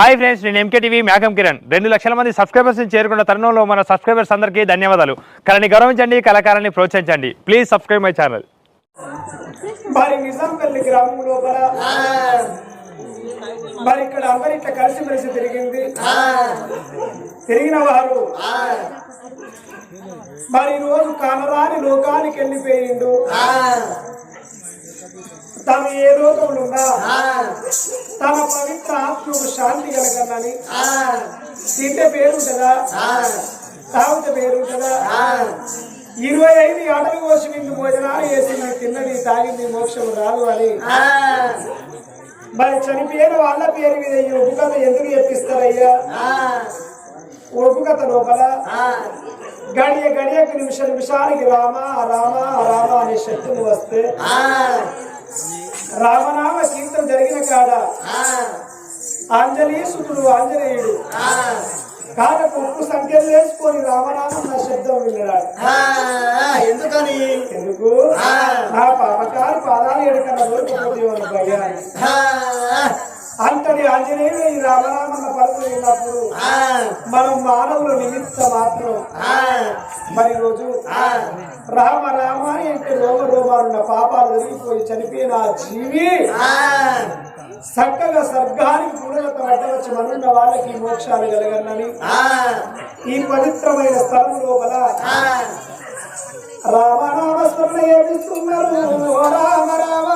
Hi friends నేను MK TV మేఘం కిరణ్. రెండు లక్షల మంది సబ్స్క్రైబర్స్ని చేరుకున్న తరుణంలో మన సబ్స్క్రైబర్స్ అందరికీ ధన్యవాదాలు. కళని గౌరవించండి కళాకారాన్ని ప్రోత్సహించండి. ప్లీజ్ సబ్స్క్రైబ్ మై ఛానల్ మరి ఇక్కడ అందరి ఇట్లా కలిసి మెలిసి తిరిగింది. తిరిగిన వారు. మరి రోజు కనరాని లోకానికి వెళ్ళిపోయిండు. తను ఏ లోకంలో ఉన్నా తన పవిత్ర ఆత్మకు శాంతి కలగనని తింటే పేరుంటదా తాగితే పేరుంటదా ఇరవై ఐదు ఆటలు కోసి నిన్ను భోజనాలు వేసింది తిన్నది తాగింది మోక్షం రాదు అని. మరి చనిపోయిన వాళ్ళ పేరు మీద ఈ ఒప్పు కథ ఎందుకు చెప్పిస్తారయ్యా? ఒప్పు కథ లోపల గడియ గడియకు నిమిష నిమిషానికి రామ రామ రామ అనే శక్తులు వస్తే రామనామ కీర్తన జరిగిన కాడ ఆంజనేయుడు. ఆంజనేయుడు కాడకు ఉప్పు సంఖ్యలు వేసుకొని రామనామం నా శబ్దం విన్నాడు ఎందుకని? ఎందుకు? నా పాపకారు పాదాలు ఎడకన్న దొరకపోతే భయాన్ని. అంతటి ఆంజనేయుడు ఈ రామనామన్న పలుకు విన్నప్పుడు మనం మానవుల నిమిత్త మాత్రం మరి రోజు రామ రామ అంటే రోమ రోమాలున్న పాపాలు జరిగిపోయి చనిపోయిన జీవి చక్కగా స్వర్గానికి పునరత పడ్డవచ్చు మనున్న వాళ్ళకి మోక్షాలు కలగనని ఈ పవిత్రమైన స్థలం లోపల రామనామ స్మరణ ఏమిస్తున్నారు ఓ రామ రామ.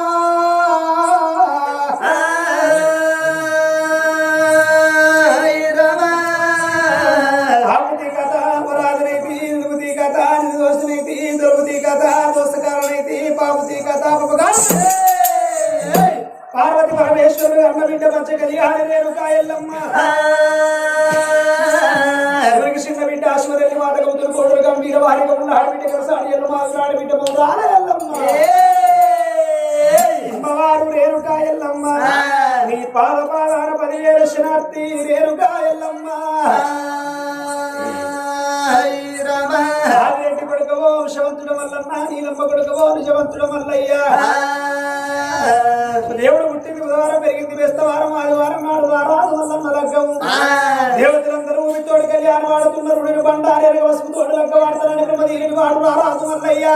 తోడు కళ్యాణం వాడుతున్నారు నేను బండారి వసుకు లగ్గ వాడతానని బ్రహ్మదీని వాడు రారాజు మల్లయ్య.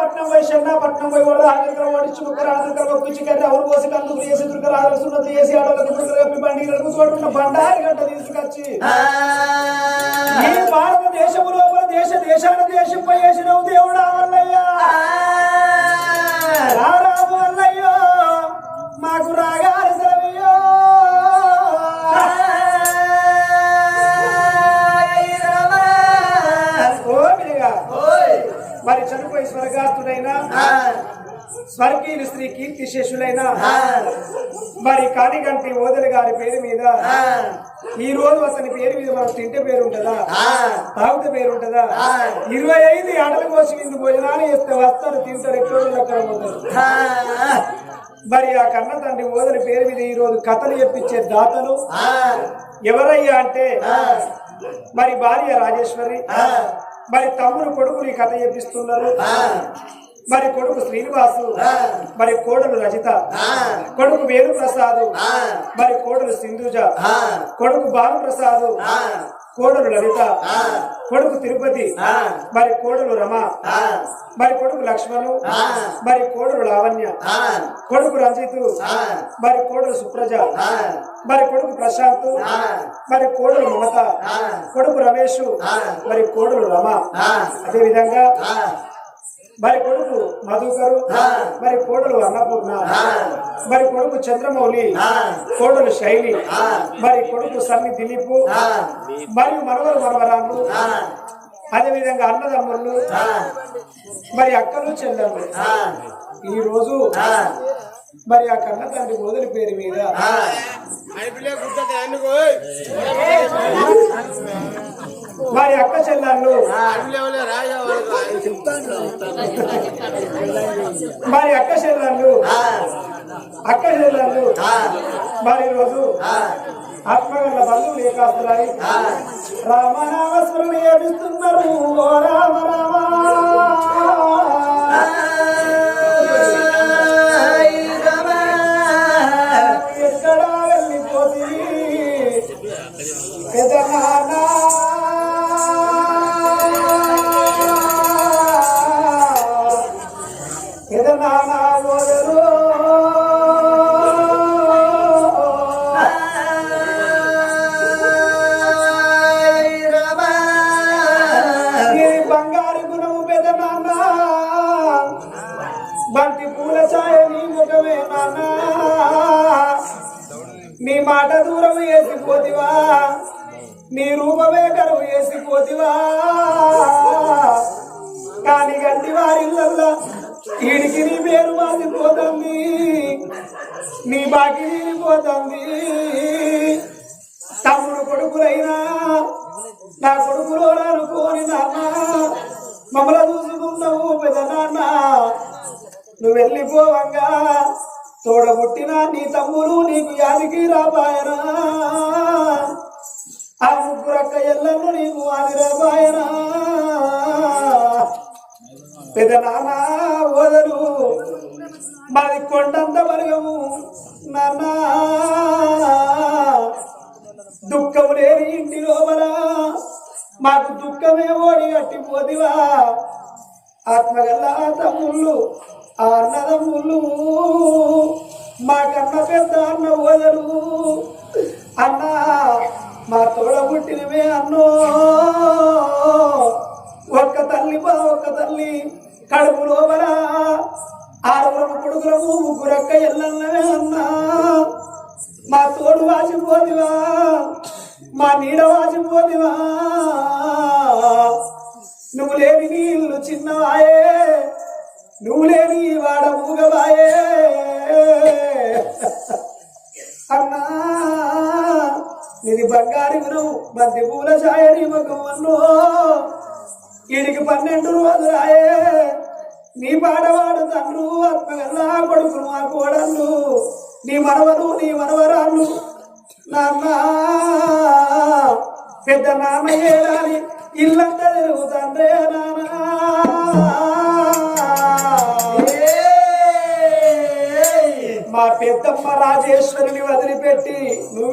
పట్నం పోయి పట్నం పోయి కూడా ఆగ్రహం ఒప్పించి కట్టి పోసి కందుకు చేసి చేసి ఆడలకు చోటున్న బండారి గంట తీసుకొచ్చి. ఈ భారతదేశము లోపల దేశ దేశాల దేశం పోయేసినవు దేవుడా వల్లయ్యా రారాజు వల్లయ్యో మాకు రాగాలి సెలవయ్యో. చనిపోయి స్వర్గాస్తుడైన స్వర్గీయులు శ్రీ కీర్తి శేషులైన మరి కానిగంటి ఓదలి గారి పేరు మీద ఈ రోజు అతని పేరు మీద మనం తింటే పేరు ఉంటుందా తాగితే పేరు ఉంటుందా ఇరవై ఐదు ఆటలు కోసి ఇందు భోజనాలు చేస్తే వస్తారు తింటారు అక్కడ పోతారు మరి ఆ కన్న తండ్రి ఓదలి పేరు మీద ఈ రోజు కథలు చెప్పించే దాతలు ఎవరయ్యా అంటే మరి భార్య రాజేశ్వరి మరి తమ్ముడు కొడుకులు ఈ కథ చెప్పిస్తున్నారు. మరి కొడుకు శ్రీనివాసు మరి కోడలు రజిత కొడుకు వేణు ప్రసాద్ మరి కోడలు సింధుజ కొడుకు భాను ప్రసాద్ కోడలు లలిత కొడుకు తిరుపతి. మరి కోడలు రమ. మరి కొడుకు లక్ష్మణు. మరి కోడలు లావణ్య. కొడుకు రంజిత్. మరి కోడలు సుప్రజ. మరి కొడుకు ప్రశాంత్. మరి కోడలు మమత. కొడుకు రమేష్. మరి కోడలు రమ. అదే విధంగా మరి కొడుకు మధుకరు? మరి కోడలు అన్నపూర్ణ? మరి కొడుకు చంద్రమౌళి? కోడలు శైలి? మరి కొడుకు సన్ని దిలీప్? మరియు మనవరు అదే విధంగా అన్నదమ్ముళ్ళు? మరి అక్కలు చెల్లెళ్ళు? ఈ రోజు మరి ఆ కన్న తండ్రి మొదటి పేరు మీద వారి అక్క చెల్లెళ్ళు. వారి అక్క చెల్లెళ్ళు. అక్క చెల్లెళ్ళు. మరి రోజు ఆత్మగల బంధువులు ఏ కాస్తున్నాయి రామనామస్మరణ ఏమిస్తున్నారు ఓ రామ రామ. పెద్ద నానా నీ బాకి పోతుంది. తమ్ముడు కొడుకులైనా నా కొడుకులో అనుకోని నాన్న మమ్మల చూసుకున్నావు పెద్ద నాన్న. నువ్వు వెళ్ళిపోవంగా. తోడబుట్టిన నీ తమ్ముడు నీకు యాదికి రాబాయనా ఆ ముగ్గురక్క ఎల్లను నీకు అది రాబాయనా పెద్ద నాన్న ఓదరు మాది కొండంత వర్గము నాన్న. దుఃఖం లేని ఇంటి లోపల మాకు దుఃఖమే ఓడి కట్టిపోదివా ఆత్మగల్ల తమ్ముళ్ళు ఆ అన్నదమ్ముళ్ళు మాకన్న పెద్ద అన్న ఓదరు అన్న మా తోడ పుట్టినవే అన్నో. ఒక్క తల్లి బా ఒక్క తల్లి కడుపు లోపల ఆరుగురు కొడుకులము ముగ్గురక్క ఎల్లన్నవే అన్నా మా తోడు వాసిపోదివా మా నీడ వాసిపోదివా నువ్వు లేని నీళ్ళు చిన్నవాయే నువ్వు లేని వాడ మూగవాయే అన్నా ఇది బంగారు గుణం మధ్య పూల ఛాయని మగం అన్నో ఈడికి పన్నెండు రోజులాయే నీ పాడవాడు తండ్రు ఆత్మగల్లా కొడుకు నా కోడళ్ళు నీ మనవరు నీ మనవరాళ్ళు. నాన్న పెద్ద నాన్న ఏడాది ఇల్లంతా తిరుగుతండ్రే నాన్న. మా పెద్దమ్మ రాజేశ్వరిని వదిలిపెట్టి నువ్వు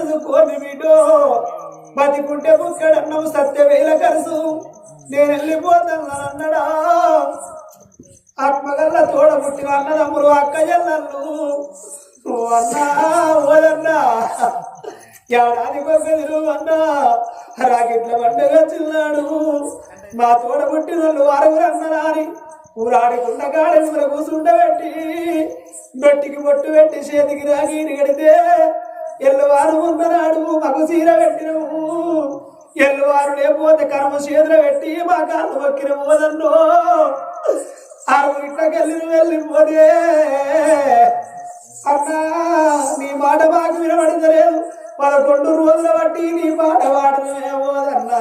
కట్టేడి బట్టలు బిడ్డో బతికుంటే ముక్కడన్నావు సత్యవేల కరుసు. నేను వెళ్ళిపోతానన్నడా ఆత్మగల్ల తోడ పుట్టిన అన్నదమ్ములు అక్క చెల్లెళ్ళు. అన్నా ఓదన్నా ఏడాది కొక్కదిరు అన్నా రాకెట్ల పండుగ చిన్నాడు. మా తోడ పుట్టిన వాళ్ళు ఆరుగురు అన్నరా అని ఊరాడికుండా గాడెందులో కూర్చుండబెట్టి బొట్టికి బొట్టు పెట్టి చేతికి రాగిని కడితే ఎల్లువారు ఉన్ననాడు మగు చీర పెట్టినము. ఎల్లువారు లేకపోతే కర్మ చేతులు పెట్టి మా కాళ్ళు మొక్కిన పోదన్నో ఆరుగురు ఇట్లకెళ్ళి వెళ్ళిపోతే అన్నా నీ మాట మాకు వినబడతలేదు. పదకొండు రోజుల బట్టి నీ మాట వాడమే పోదన్నా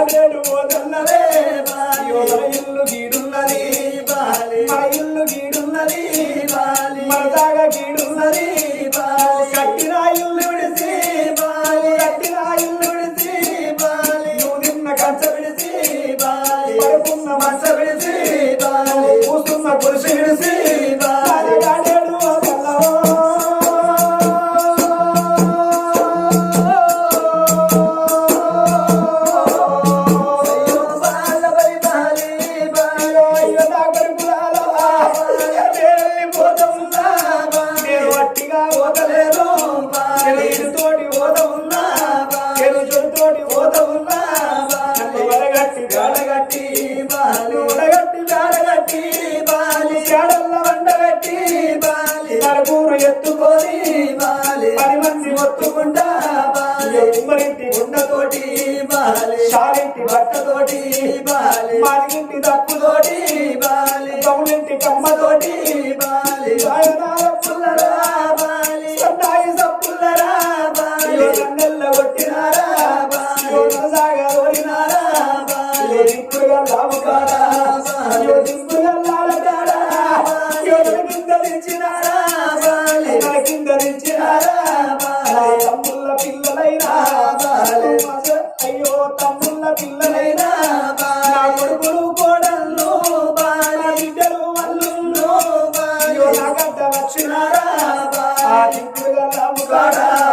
నడగడు ఓ నల్లరే Spada.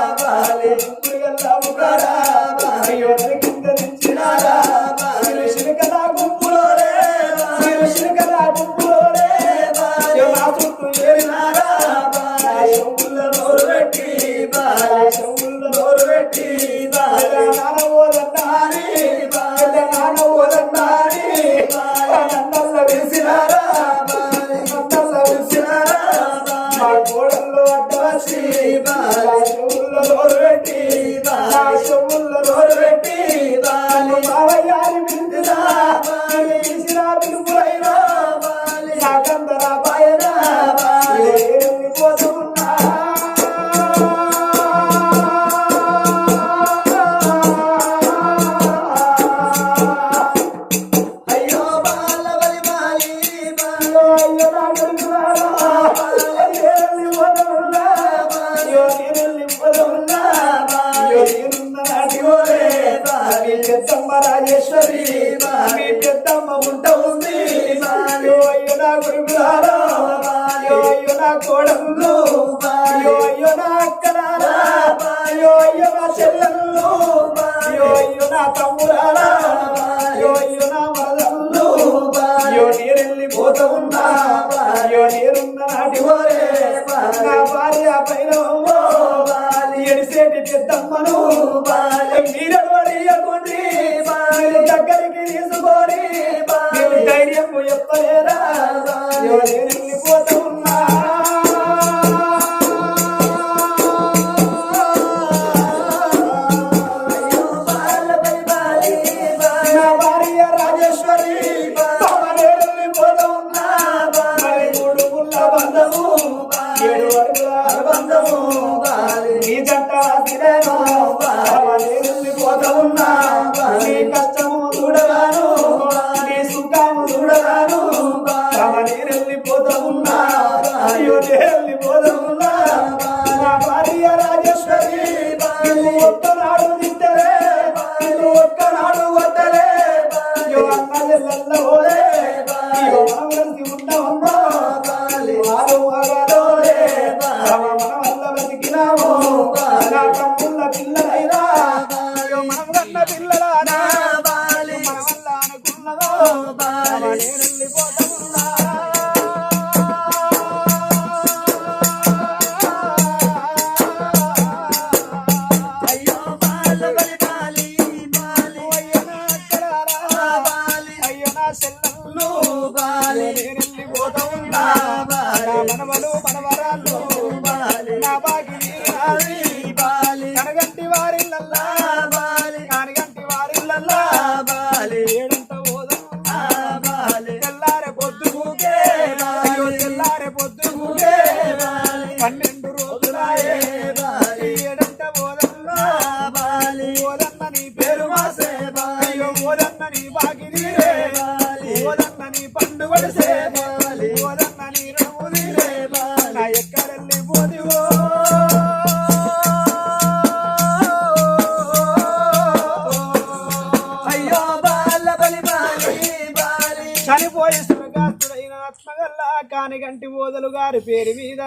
కానిగంటి ఓదలు గారి పేరు మీద.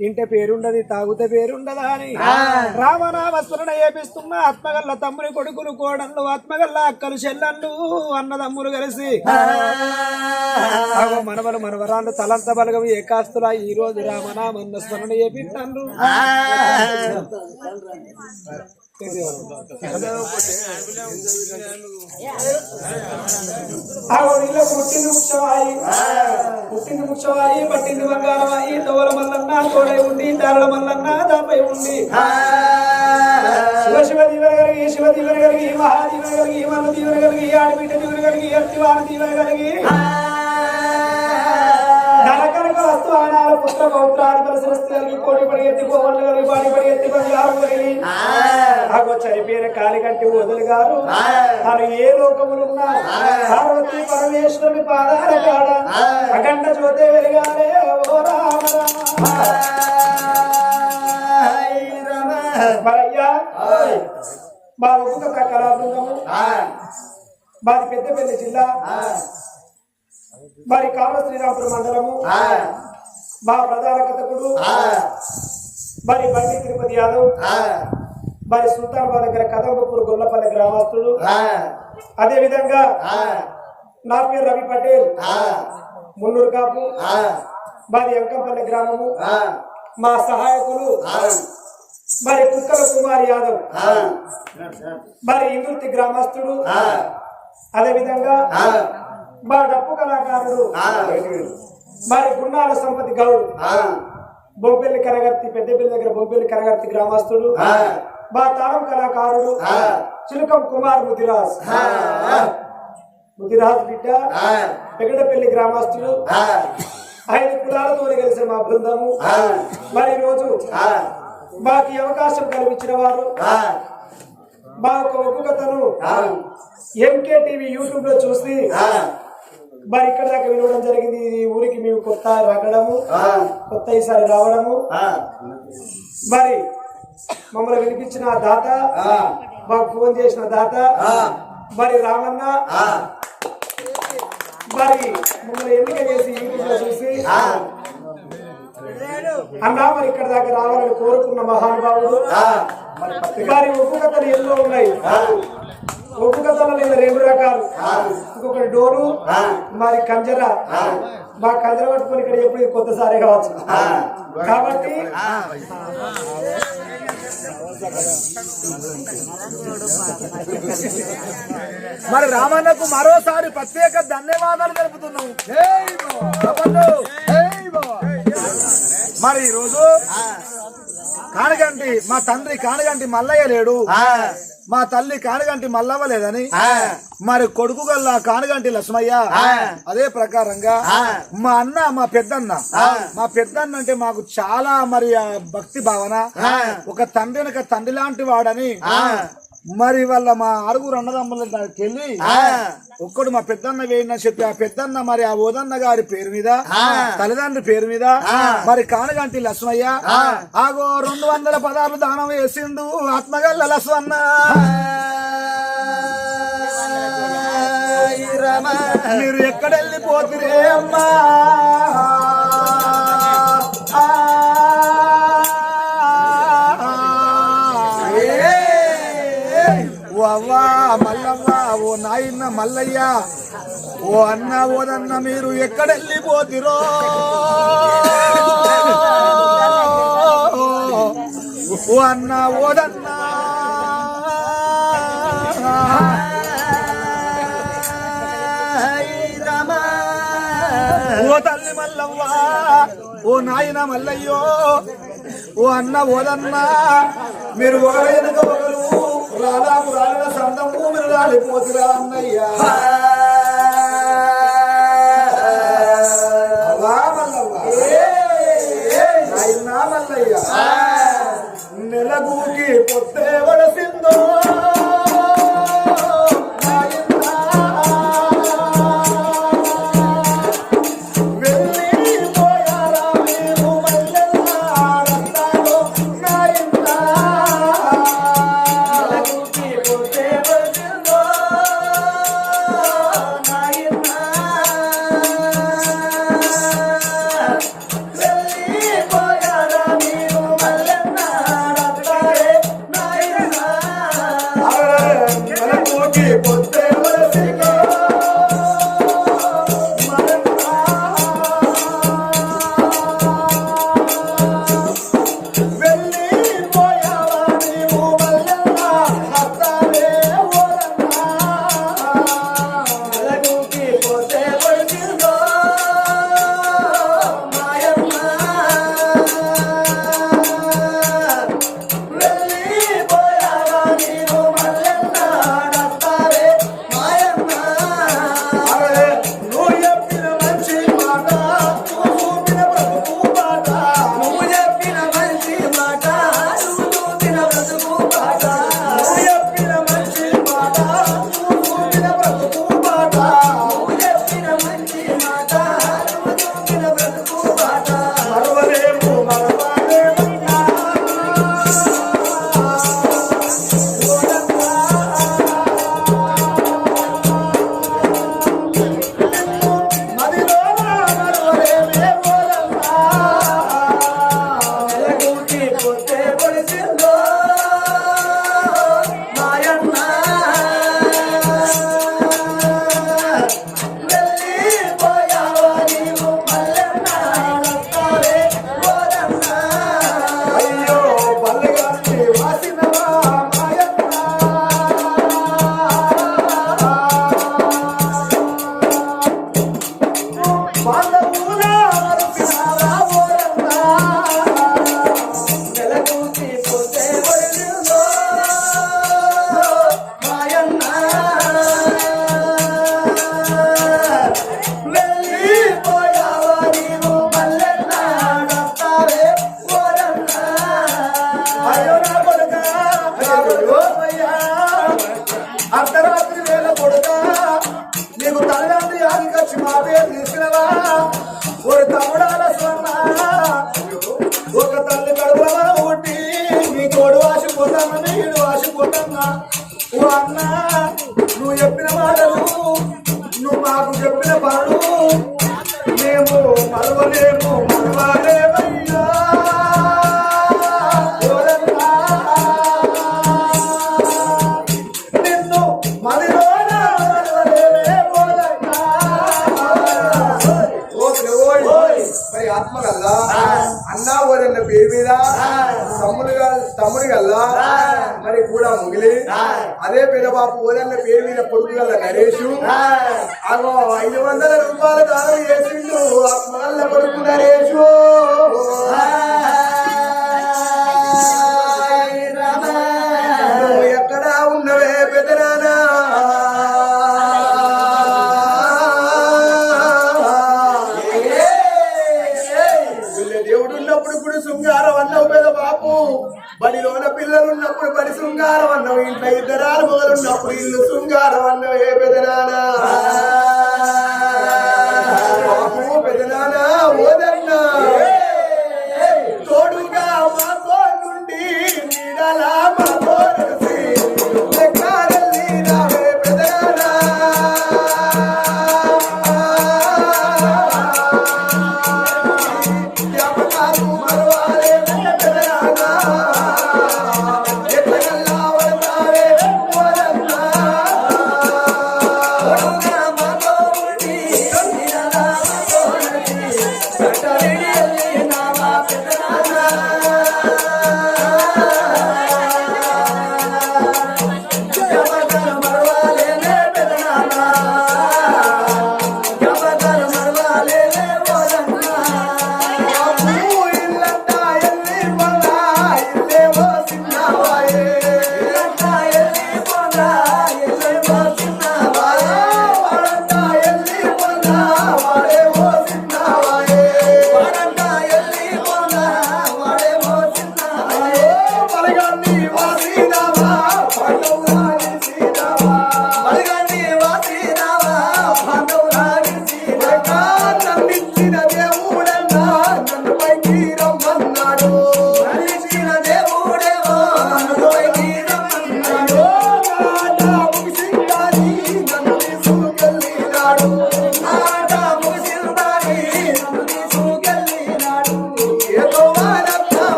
తింటే పేరుండది తాగుతే పేరుండదా అని. రామనామ స్మరణ ఏపిస్తున్న ఆత్మగల్ల తమ్ముని కొడుకులు కోడళ్ళు ఆత్మగల్ల అక్కలు చెల్లళ్ళు అన్నదమ్ములు కలిసి. మనవలు మనవరాళ్ళు తలంత బలగం ఏకాస్తులా ఈ రోజు రామనామన్న స్మరణ ఏపిస్తాను ఆగో పుట్టింది ముఖ్యమాయి పుట్టింది ముఖ్యమాయి పట్టింది బంగారమాయి తోల మల్లన్న తోడై ఉండి దారల మల్లన్న దాపై ఉండి. శివ శివ దీవెన కలిగి శివ దీవెన కలిగి మహాదీవెన కలిగి మల్ల దీవెన కలిగి ఆడబిడ్డ దీవెన కలిగి అత్తివాన దీవెన కలిగి. ఎత్తి పోవళ్ళు కలిగి పాడి పడి ఎత్తి బంగారం కలిగి ఆగో చనిపోయిన కాలికంటి వదులు గారు తను ఏ లోకములున్నా పార్వతి పరమేశ్వరుని పాదాల కాడ అఖండ జ్యోతి వెలిగాలే ఓ రామ మరయ్యా మా ఒక్కొక్క కళా బృందము మాది పెద్దపల్లి జిల్లా. మరి కామ శ్రీరామపురం మండలము. మా ప్రధాన కథకుడు మరి బండి తిరుపతి యాదవ్. మరి సుల్తానాబాద్ దగ్గర కథంబపూర్ గొల్లపల్లి గ్రామస్తుడు. అదే విధంగా నా పేరు రవి పటేల్. మున్నూరు కాపు. మాది అంకంపల్లి గ్రామము. మా సహాయకులు. మరి కుక్కల కుమార్ యాదవ్. మరి ఇందుర్తి గ్రామస్తుడు. అదే విధంగా మా డప్పు కళాకారుడు. మరి గున్నాల సంపతి గౌడ్. బొంపెల్లి కరగర్తి పెద్దపల్లి దగ్గర బొంపెల్లి కరగర్తి గ్రామస్తుడు. మా తాళం కళాకారుడు. చిలుకం కుమార్ ముదిరాజ్. ముదిరాజ్ బిడ్డ. పెగడపల్లి గ్రామస్తుడు. ఐదు కులాలతో కలిసిన మా బృందము. మరి ఈ రోజు మాకు అవకాశం కల్పించిన వారు. మా యొక్క ఒప్పుకతను ఎంకే టీవీ యూట్యూబ్లో చూసి మరి ఇక్కడ దాకా వినడం జరిగింది ఈ ఊరికి మేము కొత్త రావడము కొత్త ఈసారి రావడము. మరి మమ్మల్ని వినిపించిన దాత మాకు ఫోన్ చేసిన దాత మరి రామన్న మరి మమ్మల్ని ఎన్నిక చేసి యూట్యూబ్లో చూసి అన్నా మరి ఇక్కడ దాకా రావాలని కోరుకున్న మహానుభావుడు. మరి ఉప్పు కథలు ఎన్నో ఉన్నాయి. ఉప్పు కథలు రెండు రకాలు. ఇంకొకటి డోరు మరి కంజర. మా కంజర పట్టుకొని ఇక్కడ ఎప్పుడు కొత్తసారి కావచ్చు. కాబట్టి మరి రామన్నకు మరోసారి ప్రత్యేక ధన్యవాదాలు తెలుపుతున్నాం. మరి ఈరోజు కానగంటి మా తండ్రి కానగంటి మల్లయ్య లేడు. మా తల్లి కానగంటి మల్లవ్వ లేదని మరి కొడుకు గల్ల కానగంటి లక్ష్మయ్య. అదే ప్రకారంగా మా అన్న మా పెద్దన్న. మా పెద్దన్న అంటే మాకు చాలా మరి భక్తి భావన. ఒక తండ్రి తండ్రి లాంటి వాడని మరి వాళ్ళ మా ఆరుగురు అన్నదమ్ముల వెళ్ళి ఒక్కడు మా పెద్దన్న వేయని చెప్పి ఆ పెద్దన్న మరి ఆ ఓదన్న గారి పేరు మీద తల్లిదండ్రి పేరు మీద మరి కానగంటి లక్ష్మయ్య ఆగో రెండు వందల పదార్లు దానం వేసిండు ఆత్మగల్ల లక్ష్మన్న. మీరు ఎక్కడ వెళ్ళిపోతురే అమ్మా అవ్వా మల్లవ్వ ఓ నాయన్న మల్లయ్య ఓ అన్న ఓదన్న మీరు ఎక్కడెళ్ళిపోతిరో? ఓ అన్న ఓదన్న. ఓ తల్లి మల్లవ్వ ఓ నాయన మల్లయ్యో ఓ అన్న ఓదన్న. మీరు ఒకరు. రాలిన సందము మీరు రాలిపోతురా అన్నయ్యా. మల్లయ్య. నెలగూకి పొత్తే వలసిందో. పోతామని నేను ఆశపోతాన్నా. ఓ అన్న నువ్వు చెప్పిన మాటలు నువ్వు మాకు చెప్పిన పనులు మేము మరవలేము. బాబు పోలన్న పేరు మీద కొడుకు గల నరేష్ ఐదు వందల రూపాయలు దానం చేసిండు. ఆ పోలన్న కొడుకు నరేషు. प्लीज़ सुनगा रवाना है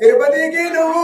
తిరుపతికి నువ్వు